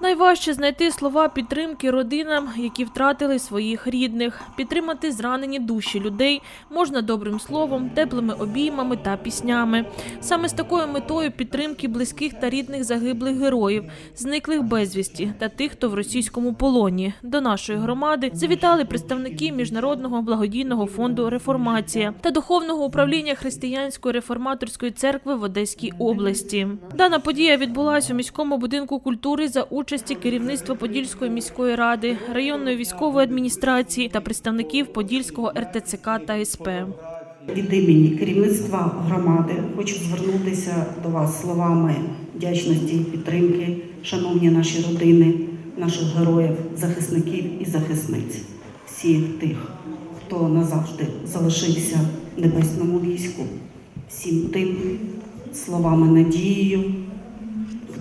Найважче знайти слова підтримки родинам, які втратили своїх рідних. Підтримати зранені душі людей можна добрим словом, теплими обіймами та піснями. Саме з такою метою підтримки близьких та рідних загиблих героїв, зниклих безвісті та тих, хто в російському полоні. До нашої громади завітали представники міжнародного благодійного фонду Реформація та духовного управління християнської реформаторської церкви в Одеській області. Дана подія відбулася у міському будинку культури за участі керівництва Подільської міської ради, районної військової адміністрації та представників Подільського РТЦК та СП. Від імені керівництва громади хочу звернутися до вас словами вдячності і підтримки, шановні наші родини, наших героїв, захисників і захисниць, всіх тих, хто назавжди залишився в небесному війську, всім тим словами надією,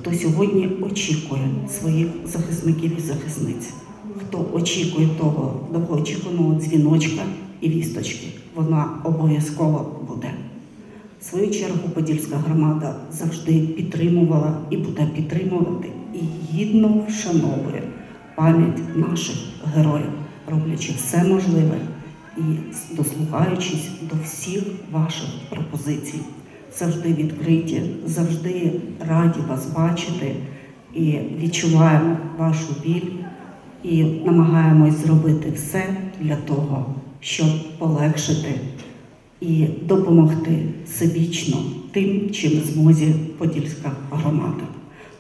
хто сьогодні очікує своїх захисників і захисниць, хто очікує того довгоочікуваного дзвіночка і вісточки. Вона обов'язково буде. В свою чергу Подільська громада завжди підтримувала і буде підтримувати і гідно вшановує пам'ять наших героїв, роблячи все можливе і дослухаючись до всіх ваших пропозицій. Завжди відкриті, завжди раді вас бачити і відчуваємо вашу біль і намагаємось зробити все для того, щоб полегшити і допомогти всебічно тим, чим змозі Подільська громада.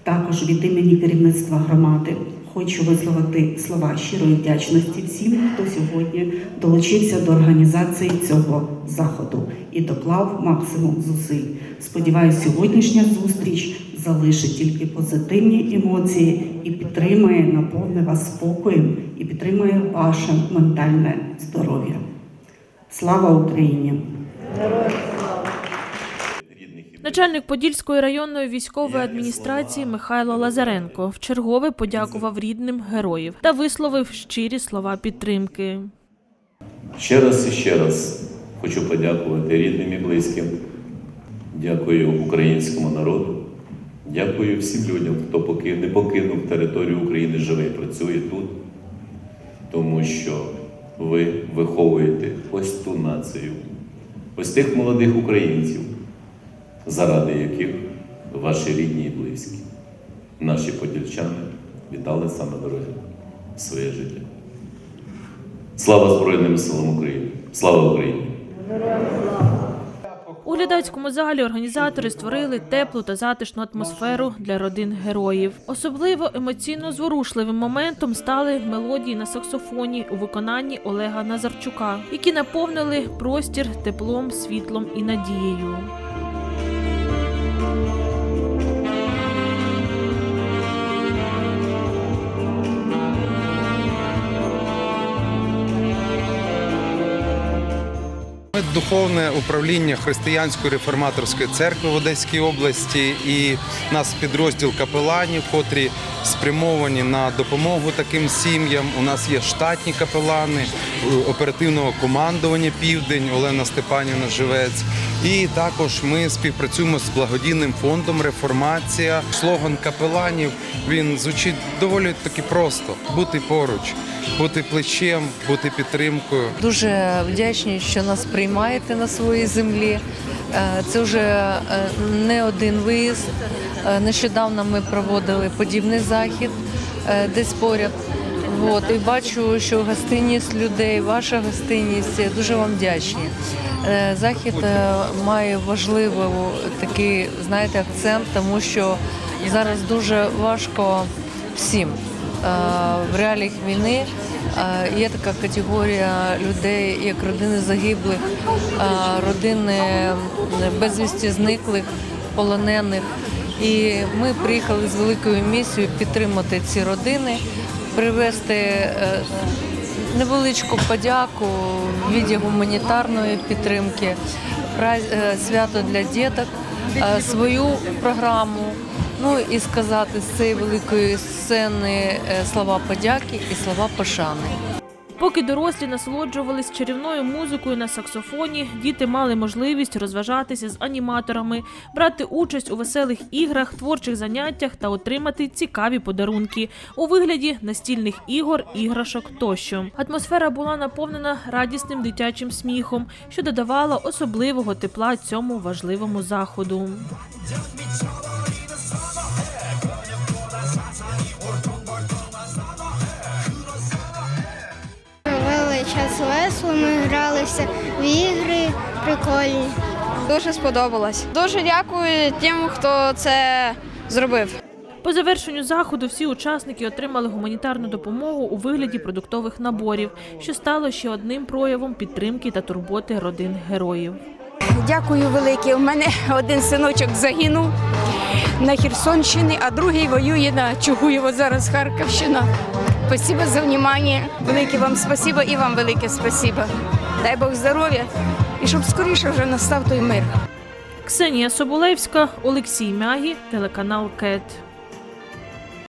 Також від імені керівництва громади хочу висловити слова щирої вдячності всім, хто сьогодні долучився до організації цього заходу і доклав максимум зусиль. Сподіваюся, сьогоднішня зустріч залишить тільки позитивні емоції і підтримає, наповне вас спокоєм і підтримує ваше ментальне здоров'я. Слава Україні! Начальник Подільської районної військової адміністрації Михайло Лазаренко вчергове подякував рідним героїв та висловив щирі слова підтримки. Ще раз і ще раз хочу подякувати рідним і близьким. Дякую українському народу. Дякую всім людям, хто поки не покинув територію України, живе і працює тут, тому що ви виховуєте ось ту націю, ось тих молодих українців, заради яких ваші рідні і близькі, наші подільчани віддали саме дороги своє життя. Слава Збройним силам України! Слава Україні! У глядацькому залі організатори створили теплу та затишну атмосферу для родин героїв. Особливо емоційно зворушливим моментом стали мелодії на саксофоні у виконанні Олега Назарчука, які наповнили простір теплом, світлом і надією. Духовне управління Християнської реформаторської церкви в Одеській області і нас підрозділ капеланів, котрі спрямовані на допомогу таким сім'ям. У нас є штатні капелани е, оперативного командування Південь Олена Степанівна Живець. І також ми співпрацюємо з благодійним фондом Реформація. Слоган капеланів він звучить доволі таки просто бути поруч, бути плечем, бути підтримкою. Дуже вдячні, що нас приймаєте на своїй землі. Е, Це вже е, не один виїзд. Е, Нещодавно ми проводили подібний захід десь поряд. От, і бачу, що гостинність людей, ваша гостинність, дуже вам вдячні. Е, Захід е, має важливий такий, знаєте, акцент, тому що зараз дуже важко всім. Е, В реаліях війни є така категорія людей, як родини загиблих, родини безвісті зниклих, полонених. І ми приїхали з великою місією підтримати ці родини, привезти е, невеличку подяку в віді гуманітарної підтримки, е, свято для діток, е, свою програму. Ну і сказати з цієї великої сцени е, слова подяки і слова пошани. Поки дорослі насолоджувались чарівною музикою на саксофоні, діти мали можливість розважатися з аніматорами, брати участь у веселих іграх, творчих заняттях та отримати цікаві подарунки у вигляді настільних ігор, іграшок тощо. Атмосфера була наповнена радісним дитячим сміхом, що додавало особливого тепла цьому важливому заходу. Весело, ми гралися в ігри прикольні. Дуже сподобалось. Дуже дякую тим, хто це зробив. По завершенню заходу всі учасники отримали гуманітарну допомогу у вигляді продуктових наборів, що стало ще одним проявом підтримки та турботи родин героїв. Дякую велике. У мене один синочок загинув на Херсонщині, а другий воює на Чугуєво, зараз Харківщина. Спасибо за внимание. Велике вам спасибо і вам велике спасибо. Дай Бог здоров'я і щоб скоріше вже настав той мир. Ксенія Соболевська, Олексій Мягі, телеканал КЕТ.